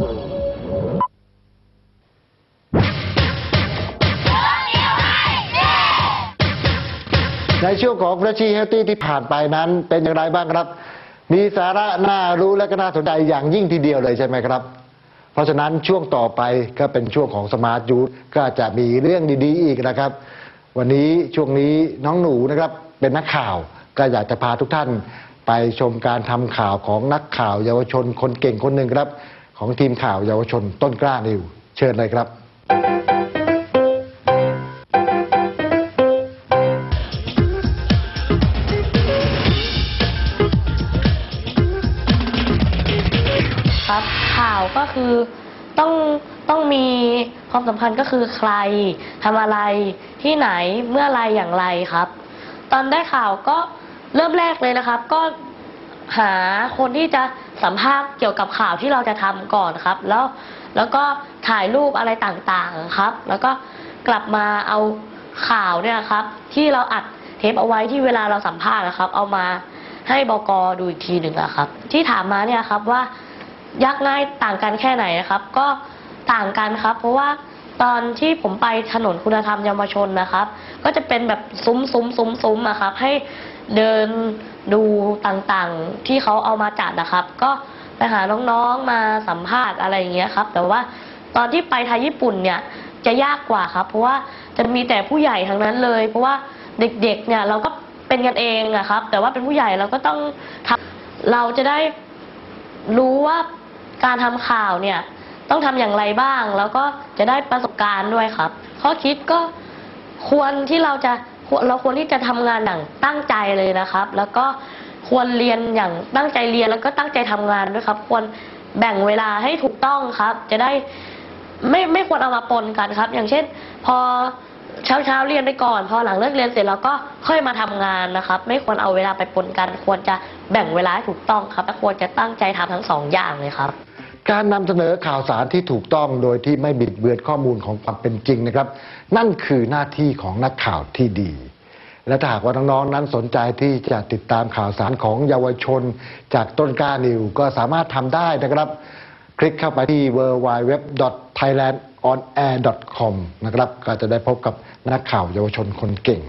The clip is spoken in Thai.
ในช่วงของ f r e s h i Healthy ที่ผ่านไปนั้น เป็นอย่างไรบ้างครับ มีสาระน่ารู้และก็น่าสนใจอย่างยิ่งทีเดียวเลยใช่ไหมครับ เพราะฉะนั้นช่วงต่อไปก็เป็นช่วงของสมาร์ทยูทก็จะมีเรื่องดีๆ อีกนะครับ วันนี้ช่วงนี้น้องหนูนะครับเป็นนักข่าวก็อยากจะพาทุกท่าน ไปชมการทำข่าวของนักข่าวเยาวชนคนเก่งคนหนึ่งครับ ของทีมข่าวเยาวชนต้นกล้านิว เชิญเลยครับ ครับข่าวก็คือต้องต้องมีความสัมพันธ์ก็คือใครทำอะไรที่ไหนเมื่อไรอย่างไรครับ ตอนได้ข่าวก็เริ่มแรกเลยนะครับ ก็ หาคนที่จะสัมภาษณ์เกี่ยวกับข่าวที่เราจะทำก่อนครับ แล้วแล้วก็ถ่ายรูปอะไรต่างๆครับ แล้วก็กลับมาเอาข่าวเนี่ยครับ ที่เราอัดเทปเอาไว้ที่เวลาเราสัมภาษณ์นะครับ เอามาให้บกดูอีกทีหนึ่งอะครับ ที่ถามมาเนี่ยครับว่ายากง่ายต่างกันแค่ไหนนะครับ ก็ต่างกันครับ เพราะว่า ตอนที่ผมไปถนนคุณธรรมเยาวชนนะครับ ก็จะเป็นแบบซุ้มซุ้มซุ้มซุ้มอะครับ ให้เดินดูต่างๆ ที่เขาเอามาจัดนะครับ ก็ไปหาน้องๆมาสัมภาษณ์อะไรอย่างเงี้ยครับ แต่ว่าตอนที่ไปไทยญี่ปุ่นเนี่ยจะยากกว่าครับ เพราะว่าจะมีแต่ผู้ใหญ่ทั้งนั้นเลย เพราะว่าเด็กๆเนี่ยเราก็เป็นกันเองอะครับ แต่ว่าเป็นผู้ใหญ่เราก็ต้องทำเราจะได้รู้ว่าการทำข่าวเนี่ย ต้องทำอย่างไรบ้าง แล้วก็จะได้ประสบการณ์ด้วยครับ ข้อคิดก็ควรที่เราจะเราควรที่จะทำงานอย่างตั้งใจเลยนะครับ แล้วก็ควรเรียนอย่างตั้งใจเรียนแล้วก็ตั้งใจทำงานด้วยครับ ควรแบ่งเวลาให้ถูกต้องครับ จะได้ไม่ไม่ควรเอามาปนกันครับ อย่างเช่น พอเช้าเช้าเรียนไปก่อน พอหลังเลิกเรียนเสร็จแล้วก็ค่อยมาทำงานนะครับ ไม่ควรเอาเวลาไปปนกัน ควรจะแบ่งเวลาให้ถูกต้องครับและควรจะตั้งใจทำทั้งสองอย่างเลยครับ การนำเสนอข่าวสารที่ถูกต้องโดยที่ไม่บิดเบือนข้อมูลของความเป็นจริงนะครับ นั่นคือหน้าที่ของนักข่าวที่ดี และถ้าหากว่าน้องๆนั้นสนใจที่จะติดตามข่าวสารของเยาวชน จากต้นกล้านิวก็สามารถทำได้นะครับ คลิกเข้าไปที่ www.thailandonair.com นะครับก็จะได้พบกับนักข่าวเยาวชนคนเก่ง